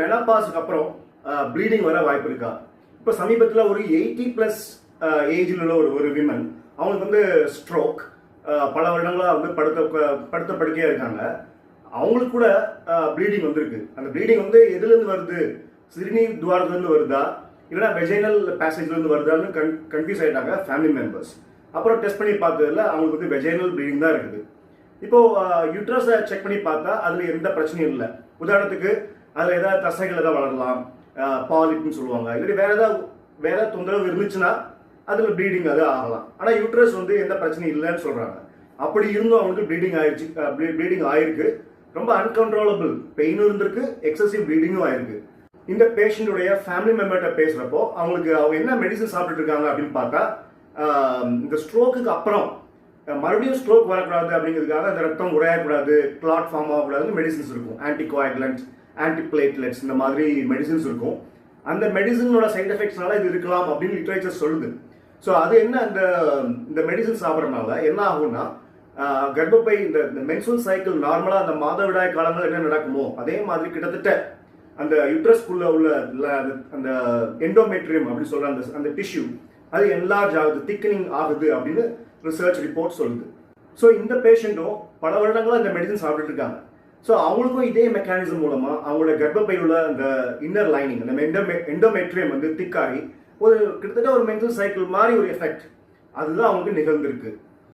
மெனப்பாஸுக்கு அப்புறம் ப்ளீடிங் வர வாய்ப்பு இருக்கா? இப்போ சமீபத்தில் ஒரு எயிட்டி ப்ளஸ் ஏஜில் உள்ள ஒரு ஒரு விமன் அவங்களுக்கு வந்து ஸ்ட்ரோக் பல வருடங்களாக வந்து படுத்த படுத்த படுக்கையாக இருக்காங்க. அவங்களுக்கு கூட ப்ளீடிங் வந்திருக்கு. அந்த ப்ளீடிங் வந்து எதுலேருந்து வருது? சிறுநீர் துவாரத்துலேருந்து வருதா? இல்லைனா வெஜைனல் பேசேஜ்லேருந்து வருதான்னு கன் கன்ஃபியூஸ் ஆகிட்டாங்க ஃபேமிலி மெம்பர்ஸ் அப்புறம் டெஸ்ட் பண்ணி பார்த்ததுல அவங்களுக்கு வந்து வெஜைனல் ப்ளீடிங் தான் இருக்குது. இப்போது யூட்ரஸை செக் பண்ணி பார்த்தா அதில் எந்த பிரச்சனையும் இல்லை. உதாரணத்துக்கு அதில் ஏதாவது தசைகள் ஏதாவது வளரலாம். பாலிப்னு சொல்லுவாங்க. இல்லாட்டி வேற ஏதாவது வேற தொந்தரவு இருந்துச்சுன்னா அதில் ப்ளீடிங் அது ஆகலாம். ஆனால் யூட்ரஸ் வந்து எந்த பிரச்சனையும் இல்லைன்னு சொல்கிறாங்க அப்படி இருந்தும் அவங்களுக்கு ப்ளீடிங் ஆயிடுச்சு ப்ளீடிங் ஆயிருக்கு. ரொம்ப அன்கண்ட்ரோலபிள் பெயினும் இருந்திருக்கு எக்ஸசிவ் ப்ளீடிங்கும் ஆயிருக்கு. இந்த பேஷண்ட்டுடைய ஃபேமிலி மெம்பர்கிட்ட பேசுகிறப்போ அவங்களுக்கு அவங்க என்ன மெடிசன் சாப்பிட்டுட்டு இருக்காங்க அப்படின்னு பார்த்தா இந்த ஸ்ட்ரோக்குக்கு அப்புறம் மறுபடியும் ஸ்ட்ரோக் வரக்கூடாது அப்படிங்கிறதுக்காக அந்த ரத்தம் உரையக்கூடாது கிளாட் ஃபார்ம் ஆகக்கூடாதுன்னு மெடிசின்ஸ் இருக்கும். ஆன்டிகோஆகுலண்ட் ஆன்டிபிளேட்லெட்ஸ் இந்த மாதிரி மெடிசின்ஸ் இருக்கும். அந்த மெடிசனோட சைட் எஃபெக்ட்ஸ்னால இது இருக்கலாம் அப்படின்னு லிட்ரேச்சர் சொல்லுது. ஸோ அது என்ன அந்த இந்த மெடிசன் சாப்பிட்றதுனால என்ன ஆகும்னா கர்ப்பப்பை இந்த இந்த மென்சுவல் சைக்கிள் நார்மலாக அந்த மாதவிடாய் காலங்கள் என்ன நடக்குமோ அதே மாதிரி கிட்டத்தட்ட அந்த யுட்ரஸ்குள்ள உள்ள அந்த- அந்த எண்டோமெட்ரியம் அப்படின்னு சொல்ற அந்த அந்த டிஷ்யூ அது என்லார்ஜ் ஆகுது திக்கனிங் ஆகுது அப்படின்னு ரிசர்ச் ரிப்போர்ட் சொல்லுது. ஸோ இந்த பேஷண்ட்டும் பல வருடங்களாக இந்த மெடிசன் சாப்பிட்டுட்டு இருக்காங்க. ஸோ அவங்களுக்கும் இதே மெக்கானிசம் மூலமாக அவங்களோட கர்ப்பப்பையில் உள்ள அந்த இன்னர் லைனிங் அந்த எண்டோமெ எண்டோமெட்ரியம் வந்து திக்காகி ஒரு கிட்டத்தட்ட ஒரு மென்சல் சைக்கிள் மாதிரி ஒரு எஃபெக்ட் அதுதான் அவங்களுக்கு நிகழ்ந்திருக்கு.